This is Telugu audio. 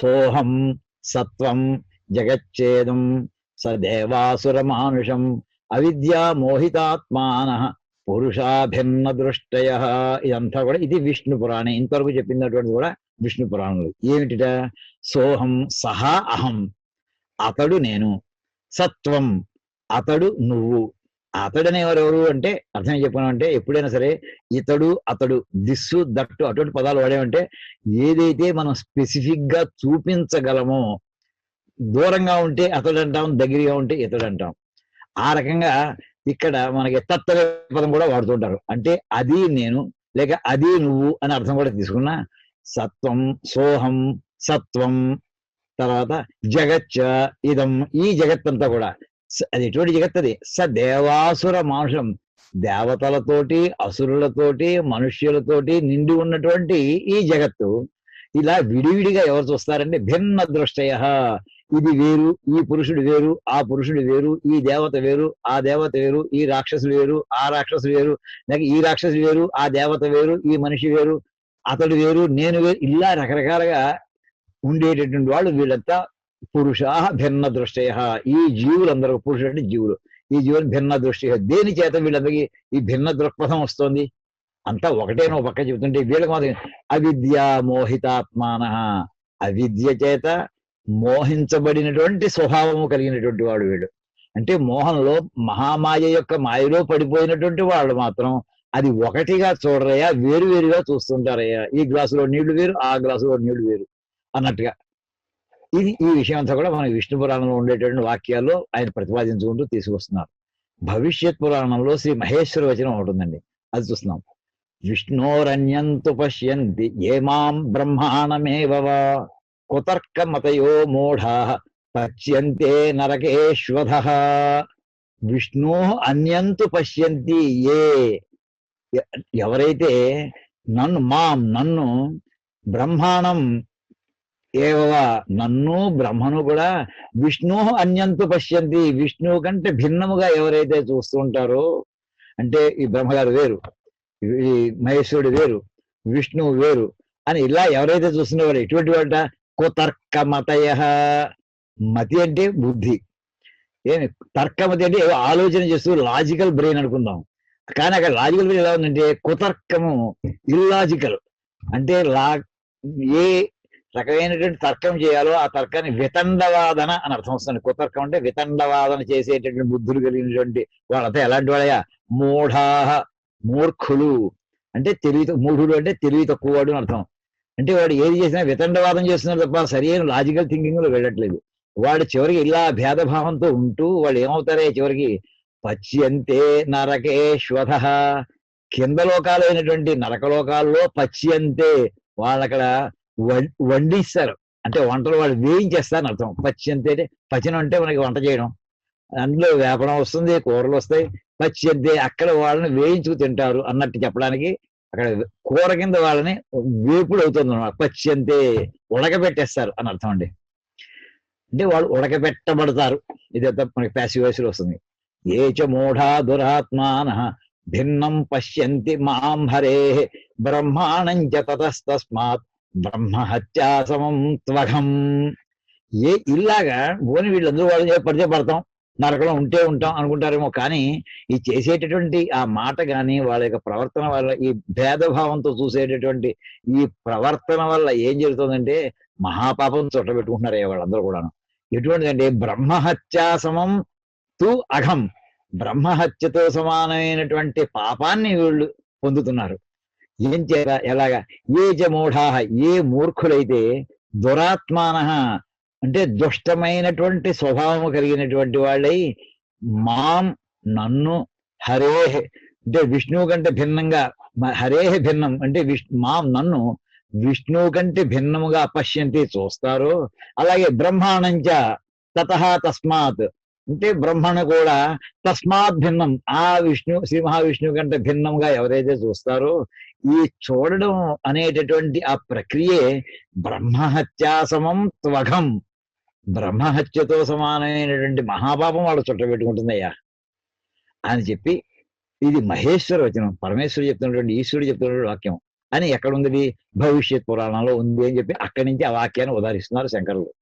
సోహం సత్వం జగచ్చేదం సదేవాసుర మానుషం అవిద్యా మోహితాత్మాన పురుషాభిన్న దృష్టయ ఇదంతా కూడా ఇది విష్ణు పురాణం. ఇంతవరకు చెప్పినటువంటి కూడా విష్ణు పురాణంలో. ఏమిటిట? సోహం సహా అహం. అతడు నేను. సత్వం అతడు నువ్వు. అతడనే ఎవరెవరు అంటే అర్థం చెప్పామంటే ఎప్పుడైనా సరే ఇతడు అతడు దిస్సు దట్టు అటువంటి పదాలు వాడేమంటే ఏదైతే మనం స్పెసిఫిక్గా చూపించగలమో దూరంగా ఉంటే అతడు అంటాం దగ్గరగా ఉంటే ఇతడు అంటాం ఆ రకంగా ఇక్కడ మనకి తత్వ పదం కూడా వాడుతుంటారు అంటే అది నేను లేక అది నువ్వు అని అర్థం కూడా తీసుకున్నా సత్వం సోహం సత్వం తర్వాత జగచ్చ ఇదం ఈ జగత్తంతా కూడా అది ఎటువంటి జగత్ అది? స దేవాసుర మాంసం. దేవతలతోటి అసురులతోటి మనుష్యులతోటి నిండి ఉన్నటువంటి ఈ జగత్తు ఇలా విడివిడిగా ఎవరు చూస్తారంటే భిన్న దృష్టయ ఇది వేరు ఈ పురుషుడు వేరు ఆ పురుషుడు వేరు ఈ దేవత వేరు ఆ దేవత వేరు ఈ రాక్షసుడు వేరు ఆ రాక్షసుడు వేరు లేక ఈ రాక్షసు వేరు ఆ దేవత వేరు ఈ మనిషి వేరు అతడు వేరు నేను వేరు ఇలా రకరకాలుగా ఉండేటటువంటి వాళ్ళు వీళ్ళంతా పురుష భిన్న దృష్టయ. ఈ జీవులందరూ పురుషుడు అంటే జీవులు. ఈ జీవులు భిన్న దృష్టి. దేని చేత వీళ్ళందరికీ ఈ భిన్న దృక్పథం వస్తుంది? అంతా ఒకటేనో పక్క చెబుతుంటే వీళ్ళకి మాత్రం అవిద్య మోహితాత్మాన. అవిద్య చేత మోహించబడినటువంటి స్వభావము కలిగినటువంటి వాడు వీడు. అంటే మోహంలో మహామాయ యొక్క మాయలో పడిపోయినటువంటి వాళ్ళు మాత్రం అది ఒకటిగా చూడరయ్యా వేరు వేరుగా చూస్తుంటారయ్యా. ఈ గ్లాసులో నీళ్ళు వేరు ఆ గ్లాసులో నీళ్ళు వేరు అన్నట్టుగా. ఇది ఈ విషయం అంతా కూడా మన విష్ణు పురాణంలో ఉండేటువంటి వాక్యాల్లో ఆయన ప్రతిపాదించుకుంటూ తీసుకొస్తున్నారు. భవిష్యత్ పురాణంలో శ్రీ మహేశ్వర వచనం ఉంటుందండి అది చూస్తున్నాం. విష్ణోరన్యంతు పశ్యంతి ఏమాం బ్రహ్మాణమేవ కుతర్క మతయో మూఢా పశ్యంతే నరకేశ్వధ విష్ణు అన్యంతు పశ్యంతి ఏ ఎవరైతే నన్ను మాం నన్ను బ్రహ్మాణం ఏవవా? నన్ను బ్రహ్మను కూడా విష్ణు అన్యంతు పశ్యంతి. విష్ణువు కంటే భిన్నముగా ఎవరైతే చూస్తూ ఉంటారో అంటే ఈ బ్రహ్మగారు వేరు ఈ మహేశ్వరుడు వేరు విష్ణువు వేరు అని ఇలా ఎవరైతే చూస్తున్నవారు ఎటువంటి వాళ్ళ కుతర్క మతయ మతి అంటే బుద్ధి. ఏమి? తర్కమతి అంటే ఆలోచన చేస్తూ లాజికల్ బ్రెయిన్ అనుకుందాం. కానీ అక్కడ లాజికల్ బ్రెయిన్ ఎలా ఉందంటే కుతర్కము ఇల్లాజికల్. అంటే లా ఏ రకమైనటువంటి తర్కం చేయాలో ఆ తర్కాన్ని వితండవాదన అని అర్థం వస్తుంది. కుతర్కం అంటే వితండవాదన చేసేటటువంటి బుద్ధులు కలిగినటువంటి వాళ్ళంతా ఎలాంటి వాళ్ళయా మూఢా మూర్ఖులు. అంటే తెలివి మూఢుడు అంటే తెలివి తక్కువ వాడు అని అర్థం. అంటే వాడు ఏది చేసినా వితండవాదం చేస్తున్నాడు తప్ప సరైన లాజికల్ థింకింగ్లో వెళ్ళట్లేదు. వాడు చివరికి ఇలా భేదభావంతో ఉంటూ వాళ్ళు ఏమవుతారే చివరికి? పచ్యంతే నరకేశ్వధ. కింద లోకాలైనటువంటి నరకలోకాల్లో పచ్యంతే. వాళ్ళక్కడ వం- వండిస్తారు అంటే వంటలు వాళ్ళు వేయించేస్తారని అర్థం. పచ్చి అంటే పచనం అంటే మనకి వంట చేయడం. అందులో వేపడం వస్తుంది కూరలు వస్తాయి. పచ్చి అంతే అక్కడ వాళ్ళని వేయించుకు తింటారు అన్నట్టు చెప్పడానికి అక్కడ కూర కింద వాళ్ళని వేపుడు అవుతుంది అన్నమాట అంతే ఉడకబెట్టేస్తారు అని అర్థం అండి. అంటే వాళ్ళు ఉడకబెట్టబడతారు. ఇదంతా మనకి ప్యాసివ్ వయసులో వస్తుంది. ఏ చ మూఢా దురాత్మాన భిన్నం పశ్యంతి మాం హరే బ్రహ్మాణం చ తతస్తస్మాత్ బ్రహ్మహత్యాసమం త్వగం. ఏ ఇలాగా పోని వీళ్ళందరూ వాళ్ళు పడితే పడతాం. నరకలో ఉంటే ఉంటాం అనుకుంటారేమో కానీ ఈ చేసేటటువంటి ఆ మాట కానీ వాళ్ళ యొక్క ప్రవర్తన వల్ల ఈ భేదభావంతో చూసేటటువంటి ఈ ప్రవర్తన వల్ల ఏం జరుగుతుందంటే మహాపాపం చుట్టబెట్టుకుంటున్నారు వాళ్ళందరూ కూడాను. ఎటువంటిదంటే బ్రహ్మహత్యా సమం తు అఘం. బ్రహ్మహత్యతో సమానమైనటువంటి పాపాన్ని వీళ్ళు పొందుతున్నారు. ఏం చేయాల ఎలాగా? ఏ చ ఏ మూర్ఖులైతే దురాత్మాన అంటే దుష్టమైనటువంటి స్వభావం కలిగినటువంటి వాళ్ళై మాం నన్ను హరేహ్ అంటే విష్ణువు కంటే భిన్నంగా మ- భిన్నం అంటే విష్ మాం నన్ను విష్ణువు కంటే భిన్నముగా పశ్యంతి చూస్తారు అలాగే బ్రహ్మాణంచ తత తస్మాత్ అంటే బ్రహ్మను కూడా తస్మాత్ భిన్నం. ఆ విష్ణు శ్రీ మహావిష్ణువు కంటే భిన్నంగా ఎవరైతే చూస్తారో ఈ చూడడం అనేటటువంటి ఆ ప్రక్రియే బ్రహ్మహత్యాసమం త్వఘం. బ్రహ్మహత్యతో సమానమైనటువంటి మహాపాపం వాళ్ళు చుట్టబెట్టుకుంటుందయ్యా అని చెప్పి ఇది మహేశ్వర వచనం పరమేశ్వరుడు చెప్తున్నటువంటి ఈశ్వరుడు చెప్తున్నటువంటి వాక్యం. అని ఎక్కడ ఉంది భవిష్యత్ పురాణంలో ఉంది అని చెప్పి అక్కడి నుంచి ఆ వాక్యాన్ని ఉదాహరిస్తున్నారు శంకరులు.